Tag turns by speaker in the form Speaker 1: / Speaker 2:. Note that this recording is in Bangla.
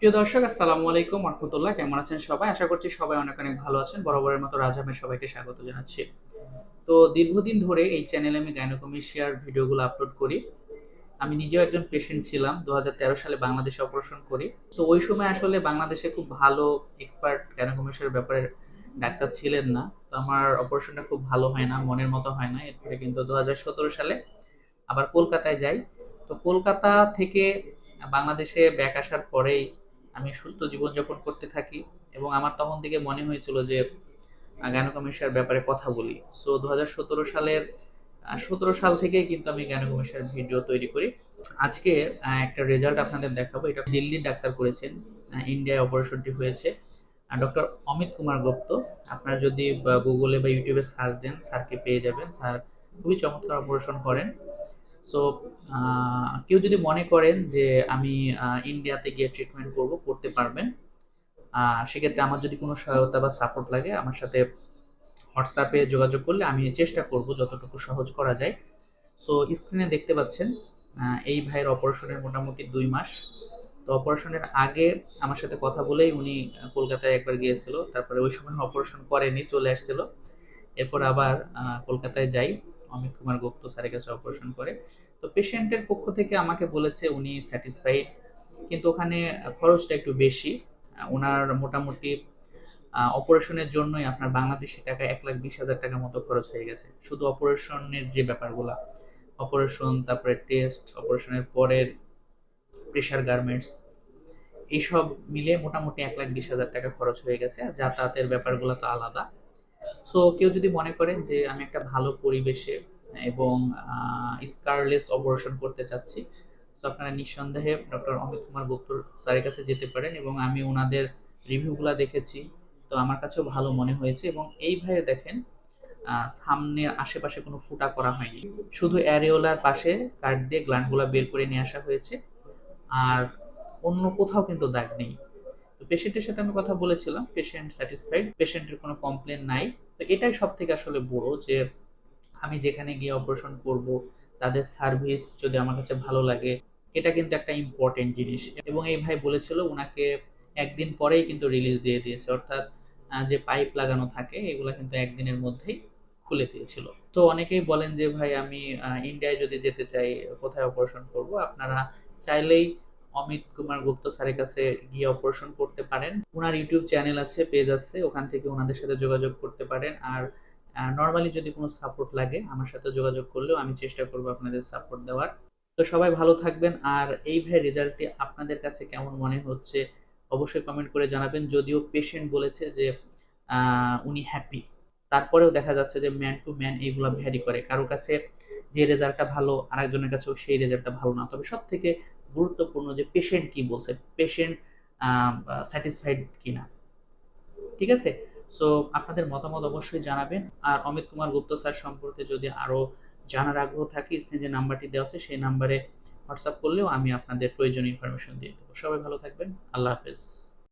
Speaker 1: প্রিয় দর্শক, আসসালামু আলাইকুম, রহমতুল্লাহ। কেমন আছেন সবাই? আশা করছি সবাই অনেক অনেক ভালো আছেন। বরাবরের মতো রাজহামের সবাইকে স্বাগত জানাচ্ছি। তো দীর্ঘদিন ধরে এই চ্যানেলে আমি গাইনোকমিশিয়ার ভিডিওগুলো আপলোড করি। আমি নিজেও একজন পেশেন্ট ছিলাম দু হাজার তেরো সালে বাংলাদেশে অপারেশন করি। তো ওই সময় আসলে বাংলাদেশে খুব ভালো এক্সপার্ট গাইনোকমিশিয়ার ব্যাপারে ডাক্তার ছিলেন না। তো আমার অপারেশনটা খুব ভালো হয় না, মনের মতো হয় না। এরপরে কিন্তু দু হাজার সতেরো সালে আবার কলকাতায় যাই। তো কলকাতা থেকে বাংলাদেশে ব্যাক আসার পরেই আমি সুস্থ জীবনযাপন করতে থাকি এবং আমার তখন থেকে মনে হয়েছিল যে গানকমিশার ব্যাপারে কথা বলি। সো দু হাজার সতেরো সালের সতেরো সাল থেকেই কিন্তু আমি গানকমিশার ভিডিও তৈরি করি। আজকে একটা রেজাল্ট আপনাদের দেখাবো। এটা দিল্লির ডাক্তার করেছেন ইন্ডিয়ায় অপারেশনটি হয়েছে। ডক্টর অমিত কুমার গুপ্ত। আপনারা যদি গুগলে বা ইউটিউবে সার্চ দেন স্যারকে পেয়ে যাবেন। স্যার খুবই চমৎকার অপারেশন করেন। সো কেউ যদি মনে করেন যে আমি ইন্ডিয়াতে গিয়ে ট্রিটমেন্ট করব, করতে পারবেন সেক্ষেত্রে আমার যদি কোনো সহায়তা বা সাপোর্ট লাগে, আমার সাথে হোয়াটসঅ্যাপে যোগাযোগ করলে আমি চেষ্টা করব যতটুকু সহজ করা যায়। সো স্ক্রিনে দেখতে পাচ্ছেন এই ভাইয়ের অপারেশনের মোটামুটি দুই মাস। তো অপারেশনের আগে আমার সাথে কথা বলেই উনি কলকাতায় একবার গিয়েছিল, তারপরে ওই সময় অপারেশন করেনি, চলে আসছিল। এরপর আবার কলকাতায় যাই। অমিত কুমার গুপ্ত স্যারের কাছে অপারেশন করে। তো পেশেন্টের পক্ষ থেকে আমাকে বলেছে উনি স্যাটিসফাইড কিন্তু ওখানে খরচটা একটু বেশি। ওনার মোটামুটি অপারেশনের জন্যই আপনার বাংলাদেশি টাকা এক লাখ বিশ হাজার টাকার মতো খরচ হয়ে গেছে। শুধু অপারেশনের যে ব্যাপারগুলা, অপারেশন, তারপরে টেস্ট অপারেশনের পরের প্রেশার গার্মেন্টস এইসব মিলে মোটামুটি এক লাখ বিশ হাজার টাকা খরচ হয়ে গেছে। যাতায়াতের ব্যাপারগুলো তো আলাদা। সো কেউ যদি মনে করেন যে আমি একটা ভালো পরিবেশে এবং স্কারলেস অপারেশন করতে চাচ্ছি তো আপনারা নিঃসন্দেহে ডক্টর অমিত কুমার গুপ্তর স্যারের কাছে যেতে পারেন এবং আমি ওনাদের রিভিউগুলো দেখেছি। তো আমার কাছেও ভালো মনে হয়েছে এবং এই ভাইয়ে দেখেন আহ, সামনের আশেপাশে কোনো ফুটা করা হয়নি। শুধু অ্যারিওলার পাশে কাট দিয়ে গ্ল্যান্ডগুলো বের করে নিয়ে আসা হয়েছে। আর অন্য কোথাও কিন্তু দাগ নেই। তো পেশেন্টের সাথে আমি কথা বলেছিলাম পেশেন্ট স্যাটিসফাইড পেশেন্টের কোনো কমপ্লেন নাই। তো এটাই সব থেকে আসলে বড় যে আমি যেখানে গিয়ে অপারেশন করব, তাদের সার্ভিস যদি আমার কাছে ভালো লাগে, এটা কিন্তু একটা ইম্পর্টেন্ট জিনিস। এবং এই ভাই বলেছিল ওনাকে একদিন পরেই কিন্তু রিলিজ দিয়ে দিয়েছে। অর্থাৎ যে পাইপ লাগানো থাকে, এগুলো কিন্তু একদিনের মধ্যেই খুলে দিয়েছিল। তো অনেকেই বলেন যে, ভাই, আমি ইন্ডিয়ায় যদি যেতে চাই, কোথায় অপারেশন করব? আপনারা চাইলেই অমিত কুমার গুপ্ত স্যারের কাছে গিয়ে অপারেশন করতে পারেন। ওনার ইউটিউব চ্যানেল আছে পেজ আছে, ওখান থেকে ওনাদের সাথে যোগাযোগ করতে পারেন। আর নর্মালি যদি কোনো সাপোর্ট লাগে, আমার সাথে যোগাযোগ করলেও আমি চেষ্টা করব আপনাদের সাপোর্ট দেওয়ার। তো সবাই ভালো থাকবেন। আর এই ভাই রেজাল্টটি আপনাদের কাছে কেমন মনে হচ্ছে, অবশ্যই কমেন্ট করে জানাবেন। যদিও পেশেন্ট বলেছে যে উনি হ্যাপি তারপরেও দেখা যাচ্ছে যে ম্যান টু ম্যান এইগুলো ভ্যারি করে। কারও কাছে যে রেজাল্টটা ভালো, আরেকজনের কাছেও সেই রেজাল্টটা ভালো না। তবে সব থেকে গুরুত্বপূর্ণ যে পেশেন্ট কি বলছে পেশেন্ট স্যাটিসফাইড কিনা। ঠিক আছে? সো আপনাদের মতামত অবশ্যই জানাবেন। আর অমিত কুমার গুপ্ত স্যার সম্পর্কে যদি আরও জানার আগ্রহ থাকে, স্ক্রিনে যে নাম্বারটি দেওয়া আছে, সেই নাম্বারে হোয়াটসঅ্যাপ করলেও আমি আপনাদের প্রয়োজনীয় ইনফরমেশন দিয়ে দেবো। সবাই ভালো থাকবেন। আল্লাহ হাফেজ।